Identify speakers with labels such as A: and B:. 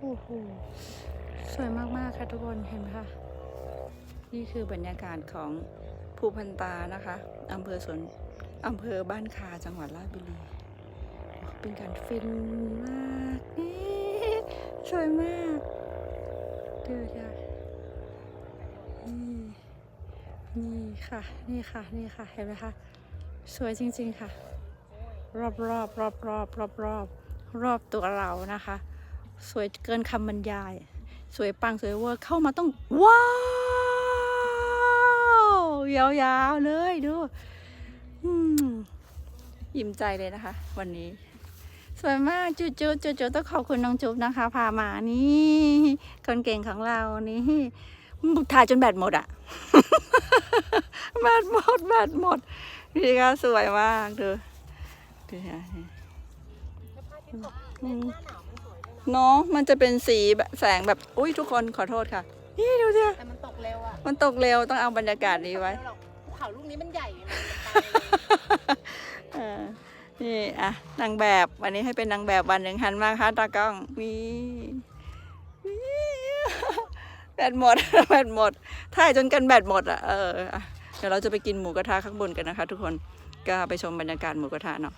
A: โอ้โห สวยมาก ๆ ค่ะทุกคน เห็นไหมคะ นี่คือบรรยากาศของภูพันตานะคะอำเภอสวนอำเภอบ้านคาจังหวัดราชบุรี เป็นการฟินมากนี่สวยมากดูค่ะนี่นี่ค่ะ นี่ค่ะ นี่ค่ะ เห็นไหมคะ สวยจริง ๆ ค่ะ รอบรอบรอบรอบรอบรอบรอบตัวเรานะคะ สวยเกินคำบรรยาย สวยปังสวยเวอร์เข้ามาต้องว้าวยาวๆเลยดูยิ้มใจเลยนะคะ วันนี้ สวยมากจุ๊จุ๊จุ๊จุ๊ต้องขอบคุณน้องจุ๊บนะคะ พามานี่คนเก่งของเรานี่ถ่ายจนแบตหมดอะแบตหมดแบตหมดนี่ก็สวยมากดูดูนะ เนาะมันจะเป็นสีแบบแสงแบบอุ้ยทุกคนขอโทษค่ะ นี่ดูสิ
B: แต่มันตกเร็วอะ
A: มันตกเร็วต้องเอาบรรยากาศนี้ไว้
B: ม่ตกเร็หรอกภูเขาลูกนี้มันใหญ่มันไป
A: เออนี่อะนางแบบวันนี้ให้เป็นนางแบบวันหนึ่งหันมาค่ะตากล้องมีแบตหมด แบตหมดถ่ายจนกันแบตหมดอะเอออะเดี๋ยวเราจะไปกินหมูกระทะข้างบนกันนะคะ ทุกคนก็ไปชมบรรยากาศหมูกระทะเนาะ